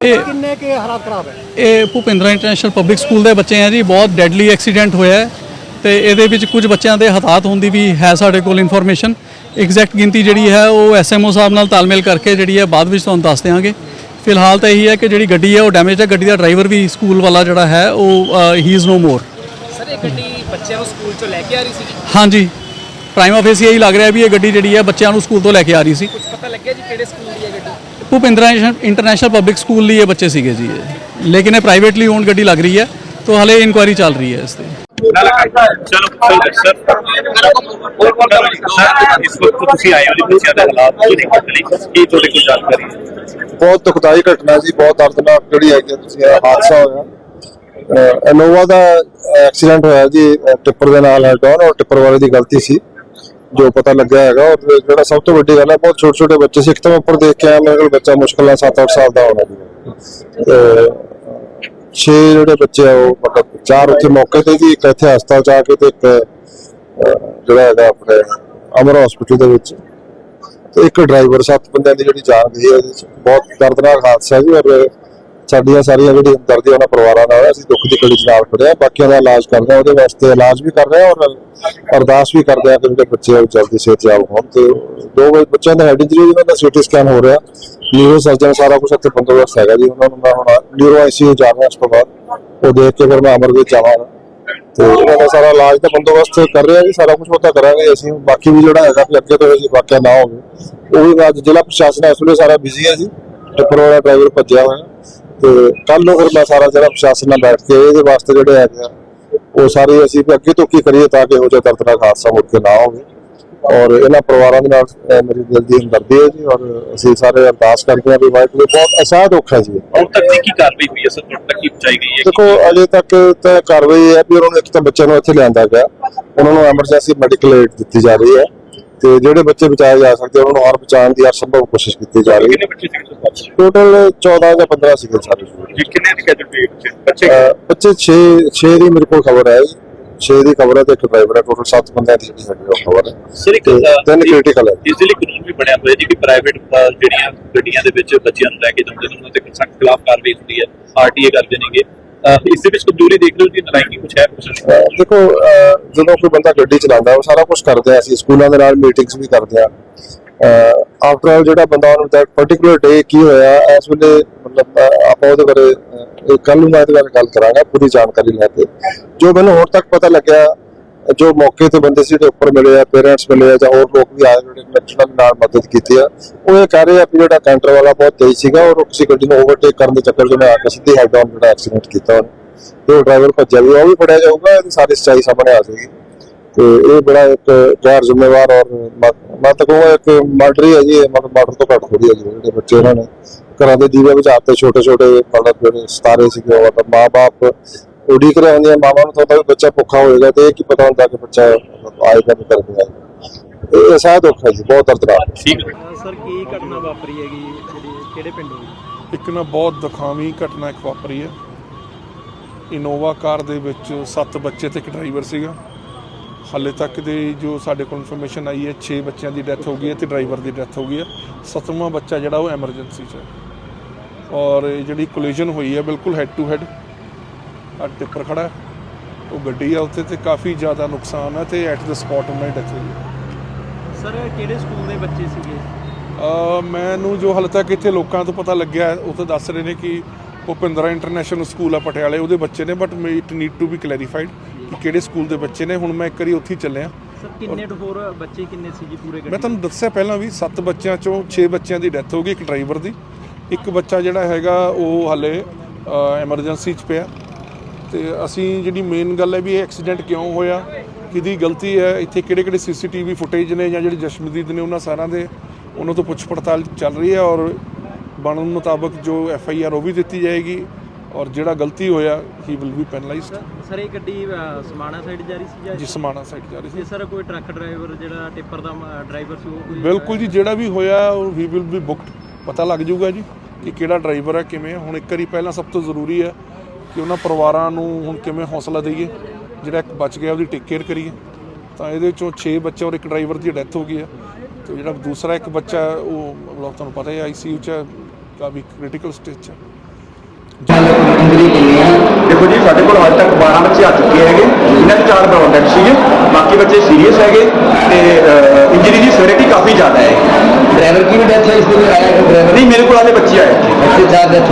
ਇਹ ਕਿੰਨੇ ਕੇ ਹਾਲਾਤ ਖਰਾਬ ਹੈ? ਇਹ ਭੁਪਿੰਦਰਾ ਇੰਟਰਨੈਸ਼ਨਲ ਪਬਲਿਕ ਸਕੂਲ ਦੇ ਬੱਚੇ ਆ ਜੀ ਬਹੁਤ ਡੈਡਲੀ ਐਕਸੀਡੈਂਟ ਹੋਇਆ ਹੈ ਤੇ ਇਹਦੇ ਵਿੱਚ ਕੁਝ ਬੱਚਿਆਂ ਦੇ ਹਤਾਹਤ ਹੋਣ ਦੀ ਵੀ ਹੈ ਸਾਡੇ ਕੋਲ ਇਨਫੋਰਮੇਸ਼ਨ ਐਗਜ਼ੈਕਟ ਗਿਣਤੀ ਜਿਹੜੀ ਹੈ ਉਹ ਐਸਐਮਓ ਸਾਹਿਬ ਨਾਲ ਤਾਲਮੇਲ ਕਰਕੇ ਜਿਹੜੀ ਹੈ ਬਾਅਦ ਵਿੱਚ ਤੁਹਾਨੂੰ ਦੱਸ ਦਿਆਂਗੇ। ਫਿਲਹਾਲ ਤਾਂ ਇਹੀ ਹੈ ਕਿ ਜਿਹੜੀ ਗੱਡੀ ਹੈ ਉਹ ਡੈਮੇਜ ਹੈ ਗੱਡੀ ਦਾ ਡਰਾਈਵਰ ਵੀ ਸਕੂਲ ਵਾਲਾ ਜਿਹੜਾ ਹੈ ਉਹ ਹੀ ਇਜ਼ ਨੋ ਮੋਰ ਸਰ ਇਹ ਗੱਡੀ ਬੱਚਿਆਂ ਨੂੰ ਸਕੂਲ ਚੋਂ ਲੈ ਕੇ ਆ ਰਹੀ ਸੀ ਹਾਂਜੀ। ਪ੍ਰਾਈਮ ਆਫਿਸ ਇਹੀ ਲੱਗ ਰਿਹਾ ਵੀ ਇਹ ਗੱਡੀ ਜਿਹੜੀ ਹੈ ਬੱਚਿਆਂ ਨੂੰ ਸਕੂਲ ਤੋਂ ਲੈ ਕੇ ਆ ਰਹੀ ਸੀ। ਕੁਝ ਪਤਾ ਲੱਗਿਆ ਜੀ ਕਿਹੜੇ ਸਕੂਲ ਦੀ ਹੈ ਗੱਡੀ? ਭੁਪਿੰਦਰਾ ਇੰਟਰਨੈਸ਼ਨਲ ਪਬਲਿਕ ਸਕੂਲ ਲਈ ਇਹ ਬੱਚੇ ਸੀਗੇ ਜੀ ਇਹ। ਲੇਕਿਨ ਇਹ ਪ੍ਰਾਈਵੇਟਲੀ ਓਨ ਗੱਡੀ ਲੱਗ ਰਹੀ ਹੈ ਤਾਂ ਹਲੇ ਇਨਕੁਆਇਰੀ ਚੱਲ ਰਹੀ ਹੈ ਇਸ ਤੇ। ਚਲੋ ਸਰ ਸਰ ਇਸ ਵਕਤ ਤੁਸੀਂ ਆਏ ਹੋ ਬੱਚਿਆਂ ਦੇ ਹਾਲਾਤ ਲਈ ਕੀ ਤੁਹਾਡੇ ਕੋਲ ਜਾਣਕਾਰੀ ਹੈ? ਬਹੁਤ ਦੁਖਦਾਈ ਘਟਨਾ ਸੀ ਬਹੁਤ ਦਰਦਨਾਕ ਜਿਹੜੀ ਹੈਗੀ ਤੁਸੀਂ ਹਾਦਸਾ ਹੋਇਆ। ਅਹ ਇਨੋਵਾ ਦਾ ਐਕਸੀਡੈਂਟ ਹੋਇਆ ਜੀ ਟਿੱਪਰ ਦੇ ਨਾਲ ਹੈਡ ਔਰ ਟਿੱਪਰ ਵਾਲੇ ਦੀ ਗਲਤੀ ਸੀ। ਜੋ ਪਤਾ ਲੱਗਿਆ ਹੈਗਾ ਔਰ ਜਿਹੜਾ ਸਭ ਤੋਂ ਵੱਡੀ ਗੱਲ ਹੈ, ਬਹੁਤ ਛੋਟੇ ਛੋਟੇ ਬੱਚੇ ਸੀ। ਇੱਕ ਉੱਪਰ ਦੇਖ ਕੇ ਆਇਆ, ਮੇਰੇ ਕੋਲ ਬੱਚਾ ਮੁਸ਼ਕਲ ਨਾਲ 7-8 ਸਾਲ ਦਾ ਹੋਣਾ ਜੀ। ਤੇ ਛੇ ਜਿਹੜੇ ਬੱਚੇ ਆ, ਉਹ ਮਤਲਬ ਚਾਰ ਉੱਥੇ ਮੌਕੇ ਤੇ ਜੀ, ਇੱਕ ਇੱਥੇ ਹਸਪਤਾਲ ਚ ਆ ਕੇ ਤੇ ਇੱਕ ਜਿਹੜਾ ਹੈਗਾ ਆਪਣੇ ਅਮਰ ਹਸਪੀਟਲ ਦੇ ਵਿੱਚ। ਤੇ ਇੱਕ ਡਰਾਈਵਰ ਸੱਤ ਬੰਦਿਆਂ ਦੀ ਜਿਹੜੀ ਜਾਨ ਗਈ ਹੈ ਬਹੁਤ ਦਰਦਨਾਕ ਹਾਦਸਾ ਜੀ, ਔਰ ਸਾਡੀਆਂ ਸਾਰੀਆਂ ਜਿਹੜੀ ਹਮਦਰਦੀ ਉਹਨਾਂ ਪਰਿਵਾਰਾਂ ਨਾਲ, ਅਸੀਂ ਦੁੱਖ ਦੀ ਘੜੀ ਚ ਨਾਲ ਖੜੇ ਬਾਕੀਆਂ ਦਾ ਇਲਾਜ ਕਰਦੇ ਹਾਂ, ਉਹਦੇ ਵਾਸਤੇ ਇਲਾਜ ਵੀ ਕਰ ਰਹੇ ਔਰ ਅਰਦਾਸ ਵੀ ਕਰਦੇ ਹਾਂ ਕਿ ਜਿਹੜੇ ਬੱਚੇ ਜਲਦੀ ਸਿਹਤਯਾਬ ਹੋਣ ਤੇ ਦੋ ਬੱਚਿਆਂ ਦਾ ਹੈਡ ਇੰਜਰੀ ਉਹਨਾਂ ਦਾ ਸੀਟੀ ਸਕੈਨ ਹੋ ਰਿਹਾ ਨਿਊਰੋ ਸਰਜਨ ਸਾਰਾ ਕੁਝ ਇੱਥੇ ਬੰਦੋਬਸਤ ਹੈਗਾ ਜੀ, ਉਹਨਾਂ ਨੂੰ ਮੈਂ ਹੁਣ ਨਿਊਰੋ ਆਈਸੀਯੂ ਜਾ ਰਿਹਾ ਉਸ ਤੋਂ ਬਾਅਦ, ਉਹ ਦੇਖ ਕੇ ਫਿਰ ਮੈਂ ਅਮਰਗੇਟ ਜਾਵਾਂਗਾ। ਤੇ ਉਹਨਾਂ ਦਾ ਸਾਰਾ ਇਲਾਜ ਦਾ ਬੰਦੋਬਸਤ ਕਰ ਰਿਹਾ ਜੀ, ਸਾਰਾ ਕੁਝ ਤਾਂ ਕਰਾਂਗੇ ਅਸੀਂ, ਬਾਕੀ ਵੀ ਜਿਹੜਾ ਹੈਗਾ ਕਿ ਅੱਗੇ ਤੋਂ ਇਹ ਵਾਕਿਆ ਨਾ ਹੋਵੇ ਉਹ ਵੀ ਅੱਜ ਜ਼ਿਲ੍ਹਾ ਪ੍ਰਸ਼ਾਸਨ ਇਸ ਵੇਲੇ ਸਾਰਾ ਬਿਜ਼ੀ ਹੈ ਜੀ ਟਿੱਪਰ ਵਾਲਾ ਡਰਾਈਵਰ ਭੱਜਿਆ ਹੋਇਆ। ਤੇ ਕੱਲ ਨੂੰ ਫਿਰ ਮੈਂ ਸਾਰਾ ਜ਼ਿਲ੍ਹਾ ਪ੍ਰਸ਼ਾਸਨ ਨਾਲ ਬੈਠ ਕੇ ਇਹਦੇ ਵਾਸਤੇ ਜਿਹੜੇ ਹੈਗੇ ਆ ਉਹ ਸਾਰੇ ਅਸੀਂ ਵੀ ਅੱਗੇ ਤੋਂ ਕੀ ਕਰੀਏ ਤਾਂ ਕਿ ਇਹੋ ਜਿਹਾ ਦਰਦਨਾਕ ਹਾਦਸਾ ਮੁੜ ਕੇ ਨਾ ਹੋਵੇ। ਔਰ ਇਹਨਾਂ ਪਰਿਵਾਰਾਂ ਦੇ ਨਾਲ ਮੇਰੀ ਦਿਲ ਦੀ ਹਮਦਰਦੀ ਹੈ ਜੀ ਔਰ ਅਸੀਂ ਸਾਰੇ ਅਰਦਾਸ ਕਰਦੇ ਹਾਂ ਵੀ ਵਾਹਿਗੁਰੂ ਬਹੁਤ ਅਸਾਧ ਔਖਾ ਜੀ। ਹੁਣ ਤੱਕ ਕੀ ਕਾਰਵਾਈ ਹੋਈ ਹੈ? ਸਰ ਤੱਕ ਕੀ ਪਹੁੰਚਾਈ ਗਈ ਹੈ? ਦੇਖੋ ਅਜੇ ਤੱਕ ਤਾਂ ਕਾਰਵਾਈ ਹੈ ਵੀ ਉਹਨਾਂ ਨੂੰ ਇੱਕ ਤਾਂ ਬੱਚਿਆਂ ਨੂੰ ਇੱਥੇ ਲਿਆਂਦਾ ਗਿਆ। ਉਹਨਾਂ ਨੂੰ ਐਮਰਜੈਂਸੀ ਮੈਡੀਕਲ ਏਡ ਦਿੱਤੀ ਜਾ ਰਹੀ ਹੈ। ਤੇ ਜਿਹੜੇ ਬੱਚੇ ਬਚਾਏ ਜਾ ਸਕਦੇ ਉਹਨਾਂ ਨੂੰ ਹਰ ਬਚਾਉਣ ਦੀ ਹਰ ਸੰਭਵ ਕੋਸ਼ਿਸ਼ ਕੀਤੀ ਜਾ ਰਹੀ ਕਿੰਨੇ ਬੱਚੇ ਸੀ ਟੋਟਲ 14 ਜਾਂ 15 ਸੀਗੇ ਸਾਰੇ ਜੀ ਕਿੰਨੇ ਦੀ ਕੈਜੂਅਲਟੀ ਬੱਚੇ ਬੱਚੇ ਅਹ ਬੱਚੇ 6 6 ਦੀ ਮੇਰੇ ਕੋਲ ਖਬਰ ਹੈ 6 ਦੀ ਖਬਰ ਹੈ ਤੇ ਇੱਕ ਡਰਾਈਵਰ ਹੈ। ਟੋਟਲ 7 ਬੰਦਿਆਂ ਦੀ ਜਿਹੜੀ ਹੈਗੀ ਉਹ ਖਬਰ ਹੈ। ਸਰ ਇੱਕ ਤੇ ਤਿੰਨ ਕ੍ਰਿਟੀਕਲ ਹੈ। ਇਸ ਲਈ ਕਾਨੂੰਨ ਵੀ ਬਣਿਆ ਹੋਇਆ ਜੀ ਕਿ ਪ੍ਰਾਈਵੇਟ ਜਿਹੜੀਆਂ ਗੱਡੀਆਂ ਦੇ ਵਿੱਚ ਬੱਚਿਆਂ ਨੂੰ ਲੈ ਕੇ ਜਾਂਦੇ ਨੇ ਉਹਨਾਂ ਤੇ ਸਖਤ ਖਿਲਾਫ ਕਾਰਵਾਈ ਹੁੰਦੀ ਹੈ। ਆਰਟੀਏ ਕਰਦੇ ਨੇਗੇ। ਇਸ ਦੇ ਵਿੱਚ ਕਮਜ਼ੋਰੀ ਦੇਖ ਰਹੇ ਹੋ ਜੀ ਨਲਾਇਕੀ ਕੁਝ ਹੈ ਕੁਝ ਦੇਖੋ ਜਦੋਂ ਕੋਈ ਬੰਦਾ ਗੱਡੀ ਚਲਾਉਂਦਾ, ਉਹ ਸਾਰਾ ਕੁਝ ਕਰਦੇ ਆ, ਅਸੀਂ ਸਕੂਲਾਂ ਦੇ ਨਾਲ ਮੀਟਿੰਗਸ ਵੀ ਕਰਦੇ ਆ। ਆਫਟਰ ਆਲ ਜਿਹੜਾ ਬੰਦਾ ਉਹਨੂੰ ਦੈਟ ਪਾਰਟਿਕੂਲਰ ਡੇ ਕੀ ਹੋਇਆ, ਇਸ ਵੇਲੇ ਮਤਲਬ ਆਪਾਂ ਉਹਦੇ ਬਾਰੇ ਕੱਲ ਨੂੰ ਮੈਂ ਇਹਦੇ ਬਾਰੇ ਗੱਲ ਕਰਾਂਗਾ, ਪੂਰੀ ਜਾਣਕਾਰੀ ਲੈ ਕੇ। ਜੋ ਮੈਨੂੰ ਹੁਣ ਤੱਕ ਪਤਾ ਲੱਗਿਆ ਜੋ ਮੌਕੇ ਤੇ ਬੰਦੇ ਸੀ ਜਿਹੜੇ ਉੱਪਰ ਮਿਲੇ ਆ ਪੇਰੈਂਟਸ ਮਿਲੇ ਆ, ਜਾਂ ਹੋਰ ਲੋਕ ਵੀ ਆਏ ਜਿਹੜੇ ਨੈਚੁਰਲ ਨਾਲ ਮਦਦ ਕੀਤੀ ਆ। ਉਹ ਇਹ ਕਹਿ ਰਹੇ ਆ ਕਿ ਜਿਹੜਾ ਕੈਂਟਰ ਵਾਲਾ ਬਹੁਤ ਤੇਜ਼ ਸੀਗਾ ਔਰ ਕਿਸੇ ਗੱਡੀ ਨੂੰ ਓਵਰਟੇਕ ਕਰਨ ਦੇ ਚੱਕਰ 'ਚ ਉਹਨੇ ਆ ਕੇ ਸਿੱਧੀ ਹੈਡ ਆਨ ਜਿਹੜਾ ਐਕਸੀਡੈਂਟ ਕੀਤਾ ਤੇ ਉਹ ਡਰਾਈਵਰ ਭੱਜਿਆ ਵੀ, ਉਹ ਵੀ ਫੜਿਆ ਜਾਊਗਾ, ਇਹਦੀ ਸਾਰੀ ਸਚਾਈ ਸਾਹਮਣੇ ਆ ਜਾਏਗੀ। ਤੇ ਇਹ ਬੜਾ ਇੱਕ ਗੈਰ ਜ਼ਿੰਮੇਵਾਰ ਔਰ ਮ- ਮੈਂ ਤਾਂ ਕਹੂੰਗਾ ਇੱਕ ਮਰਡਰ ਹੀ ਹੈ ਜੀ, ਇਹ ਮਤਲਬ ਮਰਡਰ ਤੋਂ ਘੱਟ ਥੋੜੀ ਹੈ ਜੀ, ਜਿਹੜੇ ਬੱਚੇ ਉਹਨਾਂ ਨੇ। ਘਰਾਂ ਦੇ ਦੀਵੇ ਬੁਝਾਤੇ ਛੋਟੇ ਛੋਟੇ ਮਤਲਬ ਜਿਹੜੇ ਸਤਾਰੇ ਸੀਗੇ, ਉਹ ਮਤਲਬ ਮਾਂ-ਬਾਪ ਉਡੀਕ ਰਹੇ ਹੁੰਦੇ ਆ ਮਾਵਾਂ ਨੂੰ ਤਾਂ ਬੱਚਾ ਭੁੱਖਾ ਹੋਏਗਾ ਤੇ ਇਹ ਕੀ ਪਤਾ ਹੁੰਦਾ ਕਿ ਬੱਚਾ ਆਏਗਾ ਨਹੀਂ ਕਰੇਗਾ ਇਹ ਅਸਾਧ ਔਖਾ ਹੈ ਜੀ ਬਹੁਤ ਦਰਦਨਾਕ। ਠੀਕ। ਹੈ ਸਰ ਕੀ ਘਟਨਾ ਵਾਪਰੀ ਹੈਗੀ? ਜਿਹੜੀ ਕਿਹੜੇ ਪਿੰਡ ਹੋਈ ਇੱਕ ਨਾ ਬਹੁਤ ਦੁਖਾਵੀ ਘਟਨਾ ਇੱਕ ਵਾਪਰੀ ਹੈ। ਇਨੋਵਾ ਕਾਰ ਦੇ ਵਿੱਚ 7 ਬੱਚੇ ਤੇ ਇੱਕ ਡਰਾਈਵਰ ਸੀਗਾ। ਹਾਲੇ ਤੱਕ ਦੇ ਜੋ ਸਾਡੇ ਕੋਲ ਇਨਫੋਰਮੇਸ਼ਨ ਆਈ ਹੈ 6 ਬੱਚਿਆਂ ਦੀ ਡੈਥ ਹੋ ਗਈ ਹੈ ਤੇ ਡਰਾਈਵਰ ਦੀ ਡੈਥ ਹੋ ਗਈ ਹੈ। ਸੱਤਵਾਂ ਬੱਚਾ ਜਿਹੜਾ ਉਹ ਐਮਰਜੈਂਸੀ 'ਚ ਹੈ। ਔਰ ਇਹ ਜਿਹੜੀ ਕੋਲੀਜਨ ਹੋਈ ਹੈ ਬਿਲਕੁਲ ਹੈਡ ਟੂ ਹੈਡ ਆ ਟਿੱਪਰ ਖੜਾ ਹੈ। ਉਹ ਗੱਡੀ ਆ ਉੱਥੇ ਤੇ ਕਾਫੀ ਜ਼ਿਆਦਾ ਨੁਕਸਾਨ ਹੈ ਤੇ ਐਟ ਦ ਸਪੌਟ ਉਹਨਾਂ ਦੀ ਡੈਥ ਹੋਈ ਹੈ। ਸਰ ਕਿਹੜੇ ਸਕੂਲ ਦੇ ਬੱਚੇ ਸੀਗੇ? ਅ ਮੈਨੂੰ ਜੋ ਹਾਲੇ ਤੱਕ ਇੱਥੇ ਲੋਕਾਂ ਤੋਂ ਪਤਾ ਲੱਗਿਆ ਹੈ, ਉਹ ਤਾਂ ਦੱਸ ਰਹੇ ਨੇ ਕਿ ਭੁਪਿੰਦਰਾ ਇੰਟਰਨੈਸ਼ਨਲ ਸਕੂਲ ਆ ਪਟਿਆਲੇ ਉਹਦੇ ਬੱਚੇ ਨੇ but it need to be clarified ਕਿ ਕਿਹੜੇ ਸਕੂਲ ਦੇ ਬੱਚੇ ਨੇ। ਹੁਣ ਮੈਂ ਇੱਕ ਵਾਰੀ ਉੱਥੇ ਹੀ ਚੱਲਿਆ। ਸਰ ਕਿੰਨੇ ਹੋਰ ਬੱਚੇ ਕਿੰਨੇ ਸੀ ਜੀ ਪੂਰੇ ਮੈਂ ਤੁਹਾਨੂੰ ਦੱਸਿਆ ਪਹਿਲਾਂ ਵੀ 7 ਬੱਚਿਆਂ ਚੋਂ 6 ਬੱਚਿਆਂ ਦੀ ਡੈਥ ਹੋ ਗਈ ਇੱਕ ਡਰਾਈਵਰ ਦੀ। ਇੱਕ ਬੱਚਾ ਜਿਹੜਾ ਹੈਗਾ ਉਹ ਹਾਲੇ ਐਮਰਜੈਂਸੀ 'ਚ ਪਿਆ। ਤੇ ਅਸੀਂ ਜਿਹੜੀ ਮੇਨ ਗੱਲ ਹੈ ਵੀ ਇਹ ਐਕਸੀਡੈਂਟ ਕਿਉਂ ਹੋਇਆ ਕਿਹਦੀ ਗਲਤੀ ਹੈ ਇੱਥੇ ਕਿਹੜੇ ਕਿਹੜੇ ਸੀਸੀਟੀਵੀ ਫੁਟੇਜ ਨੇ ਜਾਂ ਜਿਹੜੇ ਜਸ਼ਮਦੀਦ ਨੇ ਉਹਨਾਂ ਸਾਰਿਆਂ ਦੇ ਉਹਨਾਂ ਤੋਂ ਪੁੱਛ ਪੜਤਾਲ ਚੱਲ ਰਹੀ ਹੈ ਔਰ ਬਣਨ ਮੁਤਾਬਕ ਜੋ ਐਫ ਆਈ ਆਰ ਉਹ ਵੀ ਦਿੱਤੀ ਜਾਏਗੀ ਔਰ ਜਿਹੜਾ ਗਲਤੀ ਹੋਇਆ he will be penalised sir ਇਹ ਗੱਡੀ ਸਮਾਣਾ ਸਾਈਡ ਜਾ ਰਹੀ ਸੀ ਜਾਂ ਸਮਾਣਾ ਸਾਈਡ ਜਾ ਰਹੀ ਸੀ। ਸਰ ਕੋਈ ਟਰੱਕ ਡਰਾਈਵਰ ਜਿਹੜਾ ਟਿੱਪਰ ਦਾ ਡਰਾਈਵਰ ਸੀ ਉਹ ਕੋਈ ਬਿਲਕੁਲ ਜੀ ਜਿਹੜਾ ਵੀ ਹੋਇਆ ਉਹ ਵੀ ਵਿਲ ਬੀ ਬੁੱਕਡ ਪਤਾ ਲੱਗ ਜਾਊਗਾ ਜੀ ਕਿ ਕਿਹੜਾ ਡਰਾਈਵਰ ਹੈ ਕਿਵੇਂ। ਹੁਣ ਇੱਕ ਵਾਰੀ ਪਹਿਲਾਂ ਸਭ ਤੋਂ ਜ਼ਰੂਰੀ ਹੈ ਕਿ ਉਹਨਾਂ ਪਰਿਵਾਰਾਂ ਨੂੰ ਹੁਣ ਕਿਵੇਂ ਹੌਸਲਾ ਦਈਏ? ਜਿਹੜਾ ਇੱਕ ਬਚ ਗਿਆ ਉਹਦੀ ਟੇਕ ਕੇਅਰ ਕਰੀਏ। ਤਾਂ ਇਹਦੇ ਚੋਂ 6 ਬੱਚੇ ਔਰ ਇੱਕ ਡਰਾਈਵਰ ਦੀ ਡੈਥ ਹੋ ਗਈ ਹੈ ਤੇ ਜਿਹੜਾ ਦੂਸਰਾ ਇੱਕ ਬੱਚਾ ਉਹ ਮਤਲਬ ਤੁਹਾਨੂੰ ਪਤਾ ਹੀ ਆਈਸੀਯੂ ਚ ਹੈ, ਕਾਫੀ ਕ੍ਰਿਟੀਕਲ ਸਟੇਜ 'ਚ ਦੇਖੋ ਜੀ ਸਾਡੇ ਕੋਲ ਅੱਜ ਤੱਕ 12 ਬੱਚੇ ਆ ਚੁੱਕੇ ਹੈਗੇ। ਇਹਨਾਂ ਦੇ ਚਾਰ ਬਰਾਊਨ ਡੈਡ ਸੀਗੇ। ਬਾਕੀ ਬੱਚੇ ਸੀਰੀਅਸ ਹੈਗੇ। ਤੇ ਇੰਜਰੀ ਦੀ ਸਿਵਰਿਟੀ ਕਾਫੀ ਜ਼ਿਆਦਾ ਹੈ। ਡਰਾਈਵਰ ਕੀ ਵੀ ਡੈਥ ਹੈ ਇਸ ਦੇ ਵਿੱਚ ਆਇਆ ਡਰਾਈਵਰ ਨਹੀਂ ਮੇਰੇ ਕੋਲ ਆਲੇ ਬੱਚੇ ਆਏ ਇੱਥੇ ਬੱਚੇ ਚਾਰ ਡੈਥ